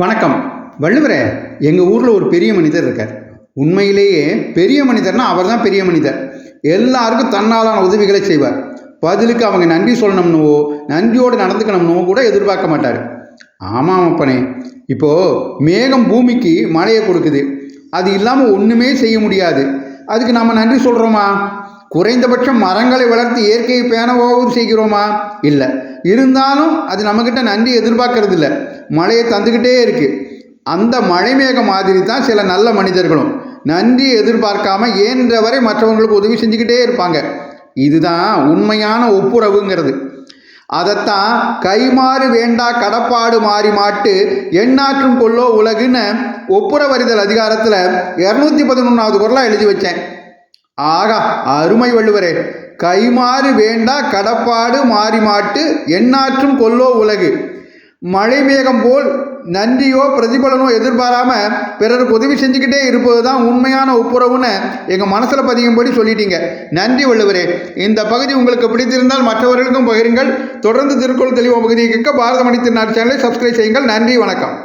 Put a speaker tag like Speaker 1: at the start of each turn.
Speaker 1: வணக்கம். வள்ளுவரே எங்கள் ஊரில் ஒரு பெரிய மனிதர் இருக்கார். உண்மையிலேயே பெரிய மனிதர்னா அவர் தான் பெரிய மனிதர். எல்லாருக்கும் தன்னாலான உதவிகளை செய்வார். பதிலுக்கு அவங்க நன்றி சொல்லணும்னுவோ நன்றியோடு நடந்துக்கணும்னுவோ கூட எதிர்பார்க்க மாட்டார். ஆமாம் அப்பனே இப்போது மேகம் பூமிக்கு மழையை கொடுக்குது. அது இல்லாமல் ஒன்றுமே செய்ய முடியாது. அதுக்கு நம்ம நன்றி சொல்கிறோமா குறைந்தபட்சம் மரங்களை வளர்த்து இயற்கையை பேணவாவது செய்கிறோமா? இல்லை. இருந்தாலும் அது நம்மக்கிட்ட நன்றி எதிர்பார்க்கறது இல்லை மழையை தந்துக்கிட்டே இருக்கு. அந்த மழைமேக மாதிரி தான் சில நல்ல மனிதர்களும். நன்றி எதிர்பார்க்காம இயன்றவரை மற்றவங்களுக்கு உதவி செஞ்சுக்கிட்டே இருப்பாங்க? இதுதான் உண்மையான ஒப்புரவுங்கிறது. அதைத்தான் கைமாறு வேண்டா கடப்பாடு மாறி மாட்டு எண்ணாற்றும் கொள்ளோ உலகுன்னு ஒப்புரவறிதல் அதிகாரத்தில் இரநூத்தி பதினொன்றாவது குரலாக எழுதி வச்சேன். ஆகா அருமை வள்ளுவரே கைமாறு வேண்டா கடப்பாடு மாறி மாட்டு எண்ணாற்றும் கொல்லோ உலகு. மழை மேகம் போல் நன்றியோ பிரதிபலனோ எதிர்பாராம பிறருக்கு உதவி செஞ்சுக்கிட்டே இருப்பது தான் உண்மையான ஒப்புரவுன்னு எங்கள் மனசில் பதியும்படி சொல்லிட்டீங்க. நன்றி வள்ளுவரே. இந்த பகுதி உங்களுக்கு பிடித்திருந்தால் மற்றவர்களுக்கும் பகிருங்கள். தொடர்ந்து திருக்குறள் தெளிவு பகுதியை கேட்க பாரத மணி திருநாள் சேனலை சப்ஸ்கிரைப் செய்யுங்கள். நன்றி வணக்கம்.